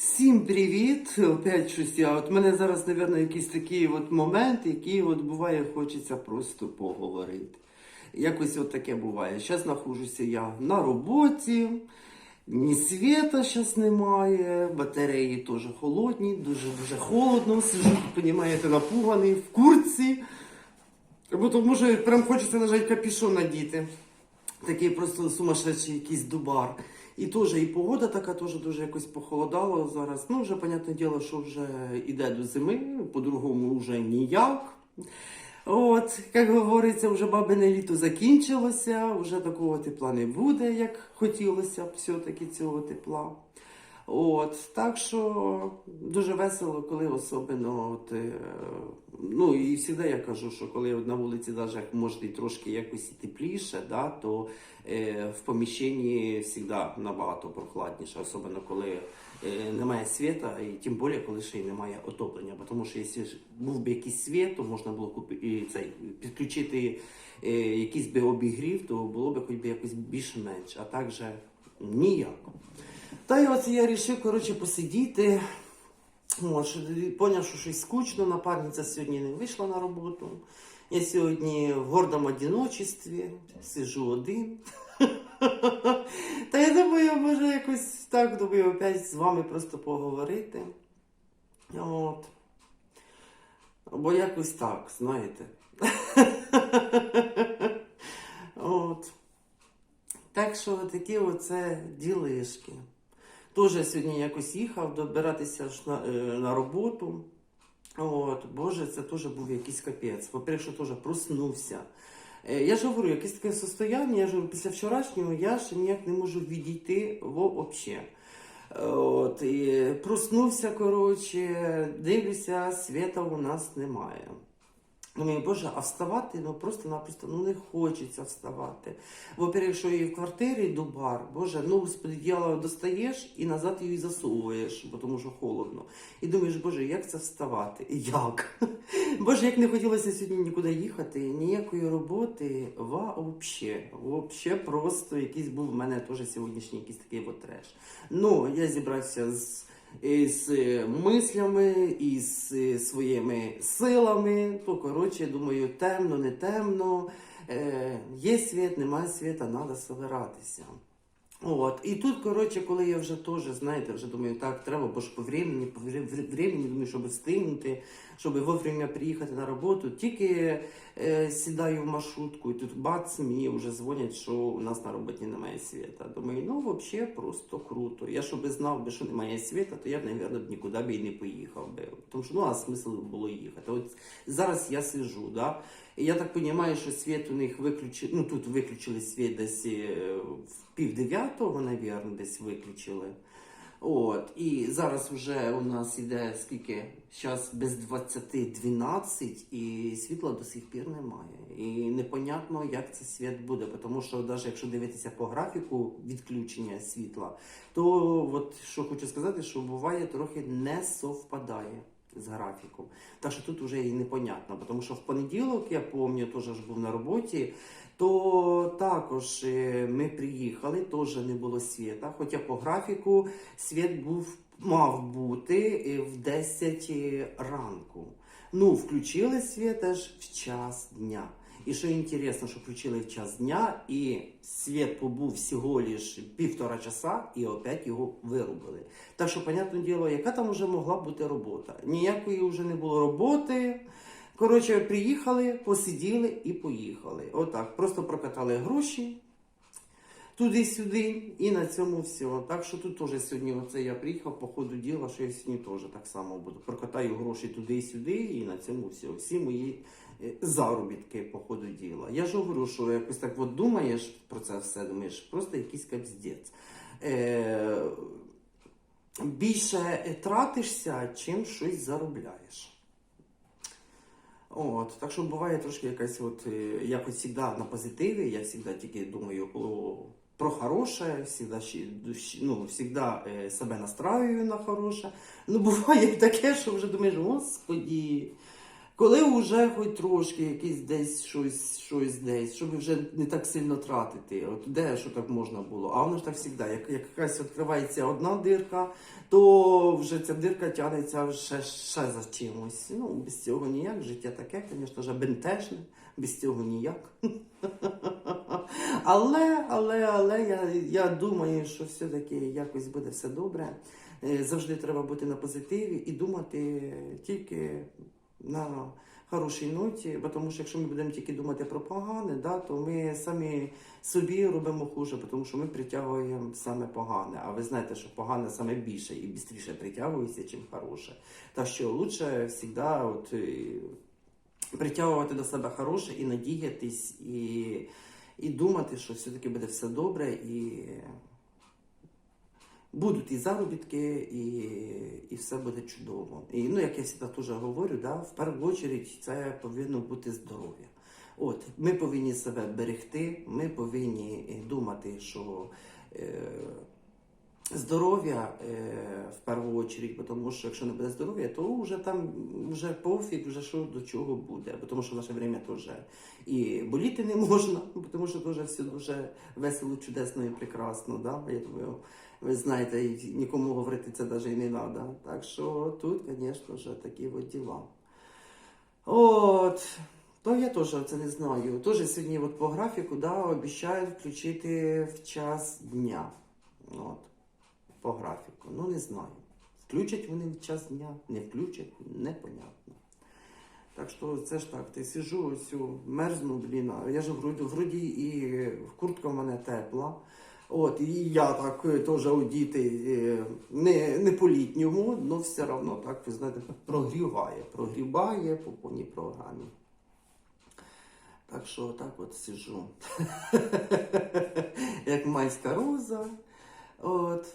Всім привіт! Опять щось я. От мене зараз, мабуть, якийсь такий от момент, який от буває, хочеться просто поговорити. Якось от таке буває. Зараз знаходжуся я на роботі, ні світа зараз немає, батареї теж холодні, дуже-дуже холодно. Сижу, розумієте, напуганий, в курці. Бо тому що прям хочеться нажати капюшон надіти. Такий просто сумасшедший якийсь дубар. І теж і погода така теж дуже якось похолодала зараз. Ну, вже, понятне діло, що вже йде до зими, по-другому вже ніяк. От, як говориться, вже бабине літо закінчилося, вже такого тепла не буде, як хотілося б все-таки цього тепла. От, так що дуже весело, коли особливо, от, е, ну і завжди я кажу, що коли на вулиці навіть може і трошки якось і тепліше, да, то е, в поміщенні завжди набагато прохладніше, особливо коли е, немає світа, і тим більше, коли ще й немає отоплення. Бо Тому що якщо був би якийсь світ, то можна було купи, і цей, підключити е, якийсь би обігрів, то було б хоч би якось більш-менш, а так же ніяк. Та й от я вирішив, коротше, посидіти. От, поняв, що щось скучно, напарниця сьогодні не вийшла на роботу. Я сьогодні в гордому одиночестві, сижу один. Та я думаю, може якось так думаю, опять з вами просто поговорити. От. Бо якось так, знаєте. От. Так що такі оце ділишки. Тоже сьогодні якось їхав добиратися ж на, е, на роботу. От, Боже, це теж був якийсь капець. По-перше, теж проснувся. Е, Я ж говорю, якесь таке состояння, я ж говорю, після вчорашнього я ще ніяк не можу відійти вообще. Е, От, і проснувся, коротше, дивлюся, світа у нас немає. Думаю, Боже, а вставати ну просто-напросто ну не хочеться вставати. Во-первых, якщо і в квартирі дубар, Боже, ну господи, діло достаєш і назад її засовуєш, бо тому що холодно. І думаєш, Боже, як це вставати? Як? Боже, як не хотілося сьогодні нікуди їхати, ніякої роботи, вообще. Вообще просто якийсь був в мене теж сьогоднішній якийсь такий от треш. Ну, я зібрався з із е, мислями, із е, своїми силами. То, коротше, думаю, темно, не темно. Е, є світ, немає світа, треба собиратися. От. І тут, коротше, коли я вже теж, знаєте, вже думаю, так, треба, бо ж по времени, по времени, думаю, щоб встигнути, щоб вовремя приїхати на роботу. Тільки е, сідаю в маршрутку, і тут бац, мені вже дзвонять, що у нас на роботі немає світа. Думаю, ну взагалі просто круто. Я щоб знав би, що немає світа, то я б, мабуть, нікуди б і не поїхав би. Тому що ну, а смисл було їхати. От зараз я сижу, да? Я так розумію, що світ у них виключили, ну тут виключили світ десь е, в пів дев'ятого, мабуть, десь виключили. От, і зараз вже у нас іде скільки? Зараз без 20-12 і світла до сих пір немає. І непонятно, як цей світ буде, тому що навіть якщо дивитися по графіку відключення світла, то от що хочу сказати, що буває трохи не совпадає з графіком. Так що тут вже і непонятно, тому що в понеділок, я пам'ятаю, теж був на роботі, то також е, ми приїхали, теж не було світа. Хоча по графіку світ був, мав бути е, в 10 ранку. Ну, включили світ аж в час дня. І що інтересно, що включили в час дня, і світ побув всього лиш півтора часа, і опять його вирубили. Так що, понятне діло, яка там вже могла бути робота? Ніякої вже не було роботи. Коротше, приїхали, посиділи і поїхали. Отак, просто прокатали гроші туди-сюди, і на цьому все. Так що тут теж сьогодні оце я приїхав по ходу діла, що я сьогодні теж так само буду. Прокатаю гроші туди-сюди, і на цьому все. Всі мої заробітки по ходу діла. Я ж говорю, що якось так от думаєш про це все, думаєш, просто якийсь капздець. Е, більше е, тратишся, чим щось заробляєш. От, так що буває трошки якась от, е, я хоч завжди на позитиві, я завжди тільки думаю о, про хороше, завжди, ну, е, себе настраюю на хороше. Ну, буває таке, що вже думаєш, господі, Коли вже хоч трошки якийсь десь щось, щось десь, щоб вже не так сильно тратити. От де що так можна було? А воно ж так завжди, як, як якась відкривається одна дирка, то вже ця дирка тягнеться ще, ще за чимось. Ну, без цього ніяк. Життя таке, звісно ж, бентежне, без цього ніяк. Але, але, але я, я думаю, що все-таки якось буде все добре. Е, Завжди треба бути на позитиві і думати тільки на хорошій ноті, бо тому що якщо ми будемо тільки думати про погане, да, то ми самі собі робимо хуже, тому що ми притягуємо саме погане. А ви знаєте, що погане саме більше і швидше притягується, чим хороше. Так що лучше завжди от, е, притягувати до себе хороше і надіятись, і, і думати, що все-таки буде все добре, і будуть і заробітки, і, і все буде чудово. І ну, як я завжди теж говорю, да, в першу чергу це повинно бути здоров'я. От, ми повинні себе берегти, ми повинні думати, що е, здоров'я е, в першу чергу, тому що якщо не буде здоров'я, то вже там вже пофіг, вже що до чого буде. Тому що наше время теж і боліти не можна, тому що теж все дуже весело, чудесно і прекрасно. Да? Я думаю, ви знаєте, нікому говорити це навіть і не треба. Так що тут, звісно ж, такі от діла. От. То я теж це не знаю. Теж сьогодні от по графіку да, обіцяють включити в час дня. От. По графіку. Ну не знаю. Включать вони в час дня, не включать, непонятно. Так що це ж так, ти сижу, ось мерзну, блін, я ж вроді, вроді і куртка в мене тепла. От, і я так е, теж одіти е, не, не по літньому, але все одно так, ви знаєте, прогріває. Прогріває по повній програмі. Так що так от сижу. Як майська роза. От.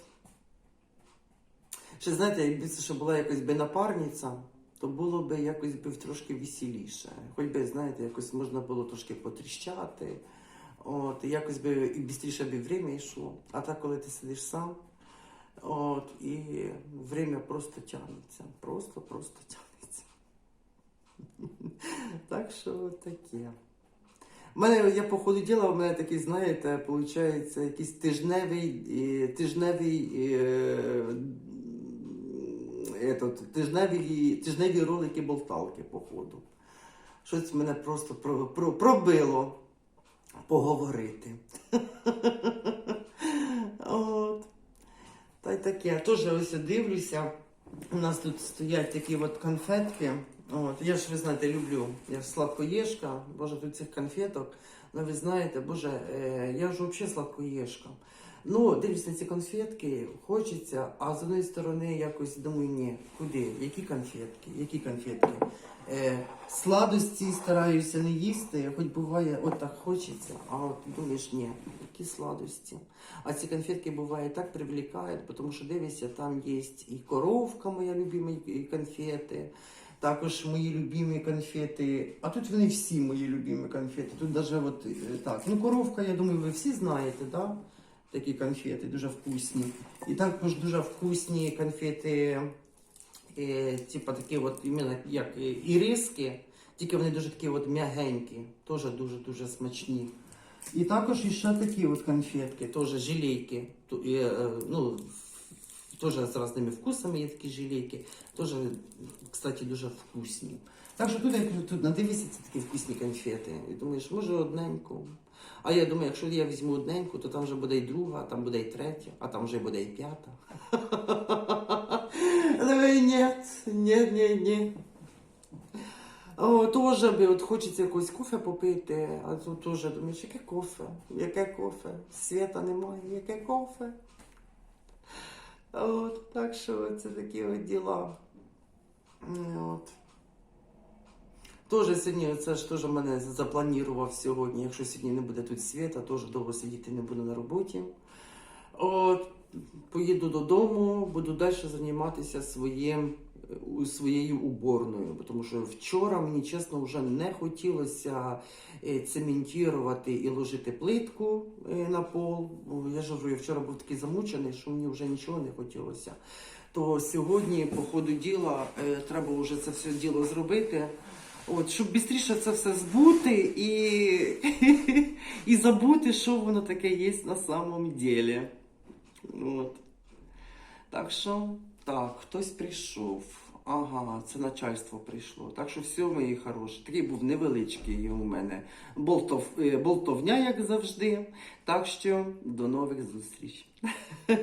Ще знаєте, якби це ще була якась би напарниця, то було б якось би трошки веселіше. Хоч би, знаєте, якось можна було трошки потріщати. От, якось би і швидше би время йшло. А так, коли ти сидиш сам, от, і время просто тягнеться. Просто, просто тягнеться. Так що таке. У мене, я по ходу діла, у мене такий, знаєте, виходить, якийсь тижневий, е, тижневий, е, этот, тижневі, тижневі ролики болталки, по ходу. Щось мене просто про, про, пробило поговорити. От. Та й таке. Теж ось дивлюся. У нас тут стоять такі от конфетки. От. Я ж, ви знаєте, люблю. Я ж сладкоєшка. Боже, тут цих конфеток. Ну, ви знаєте, боже, е, я ж взагалі сладкоєшка. Ну, дивлюсь на ці конфетки, хочеться, а з одної сторони якось думаю, ні, куди? Які конфетки? Які конфетки? Е, сладості стараюся не їсти, хоч буває, от так хочеться, а от думаєш, ні, які сладості. А ці конфетки буває так привлікають, тому що дивишся, там є і коровка, моя любима і конфети. Також мої любимі конфети. А тут вони всі мої любимі конфети. Тут даже от е, так. Ну, коровка, я думаю, ви всі знаєте, да? Такі конфети дуже вкусні. І також дуже вкусні конфети, е, типу такі от іменно як іриски, тільки вони дуже такі от м'ягенькі, теж дуже-дуже смачні. І також ще такі от конфетки, теж жилейки. Е, е, Ну, теж з різними вкусами є такі жилейки. Теж, кстати, дуже вкусні. Так що тут, я кажу, тут надивися, це такі вкусні конфети. І думаєш, може одненьку. А я думаю, якщо я візьму одненьку, то там вже буде і друга, там буде і третя, а там вже буде і п'ята. Але ні, ні, ні, ні. О, Тоже би от хочеться якогось кофе попити, а тут теж думаєш, яке кофе? Яке кофе? Свята немає, яке кофе? От, так що це такі от діла. От. Тоже сьогодні, це ж теж мене запланував сьогодні. Якщо сьогодні не буде тут світа, теж довго сидіти не буду на роботі. От, поїду додому, буду далі займатися своїм, своєю уборною. Тому що вчора мені чесно вже не хотілося е, цементувати і ложити плитку е, на пол. Я ж говорю, я вчора був такий замучений, що мені вже нічого не хотілося. То сьогодні, по ходу діла, е, треба вже це все діло зробити. От, щоб швидше це все збути і, і забути, що воно таке є на самом деле. От. Так що, так, хтось прийшов. Ага, це начальство прийшло. Так що все, мої хороші. Такий був невеличкий у мене болтов, е, болтовня, як завжди. Так що до нових зустріч.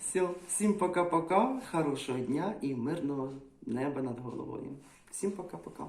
Все, всім пока-пока, хорошого дня і мирного неба над головою. Всім пока-пока.